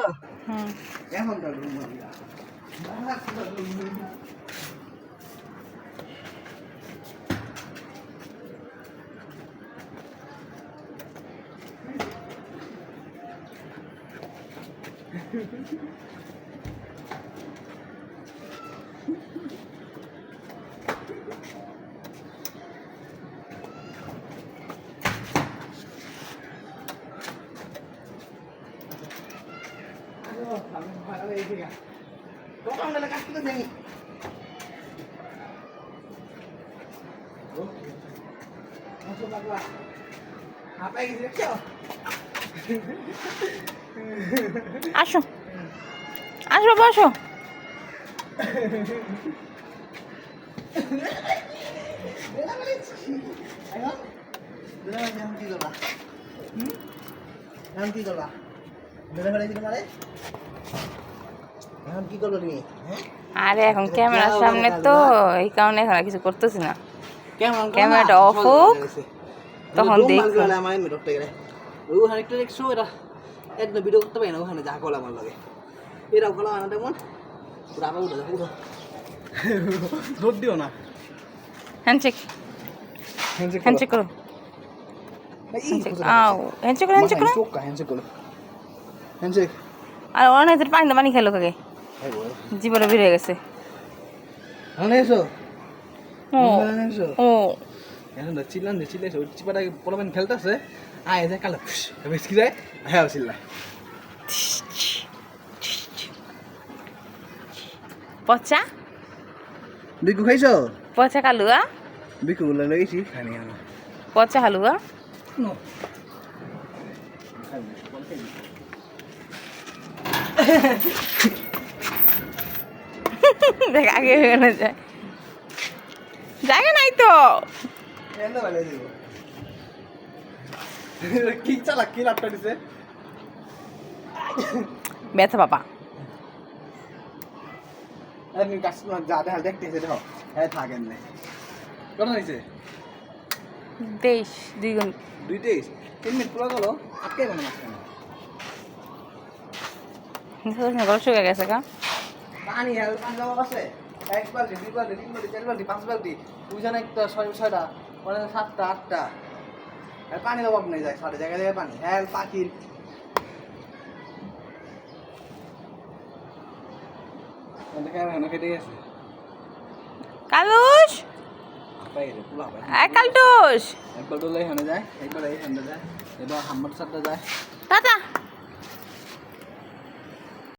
없어. 응. 내 혼자 그런 겁니다. 나 혼자 그런 겁니다. Apa yang gitu sih? আসো আসো বাবা আসো Bila balik. Ayo. Bila এখন কি করব তুমি? হ্যাঁ? আরে এখন ক্যামেরার সামনে তো এই কারণে এখন আর কিছু করতেছি না। ক্যামেরাটা off হোক, তখন দেখব। আমার ওখানে একটা দেখছ এটা একদম ভিডিও করতে পারি না ওখানে যা কলা আমার লাগে। এরাও কলা আনা তেমন পুরো আবার উঠে যাব রোদ দিও না। হ্যান্ডশেক হ্যান্ডশেক হ্যান্ডশেক করো। হ্যান্ডশেক আও হ্যান্ডশেক করো হ্যান্ডশেক করো। হ্যান্ডশেক করো। হ্যান্ডশেক আর না পানি দাও পানি খেলো কাকে? জীবনে বের হয়ে গেছে। ও এখন তো চিল্লান যে চিল্লাইছে। ওই চিপাটা পোলামেন খেলতেছে আয় যায় কালো। কি যায় হ্যাঁ চিল্লায় পচা? বিকু খাইছো? পচা কালুয়া বিকু বলে লইছি খানি পচা হালুয়া? দেখ আগে হয়ে না যায় জায়গা নাই তো। কি চালা কি লাপটা দিছে? ব্যথা বাবা। আমি কাস্টমার যা দেখা দেখতেছে দেখো। হ্যাঁ থাকেন না কত হয়েছে তেইশ দুই দুই তেইশ? তিন মিনিট পুরো গেল আটকে গেল গলা শুকে গেছে কা পানি হেল পানি জমা আছে। এক বালতি দুই বালতি তিন বালতি চার বালতি পাঁচ বালতি। ওইখানে একটা ছয় ছয়টা মানে সাতটা আটটা। আর পানির অভাব নেই যায় সাড়ে জায়গায় জায়গায় পানি। হেল পাখির। কালুস! কালটুস! একবার যায় একবার এইখানে যায়। এবার হাম্মার সাথে যায়। টাটা!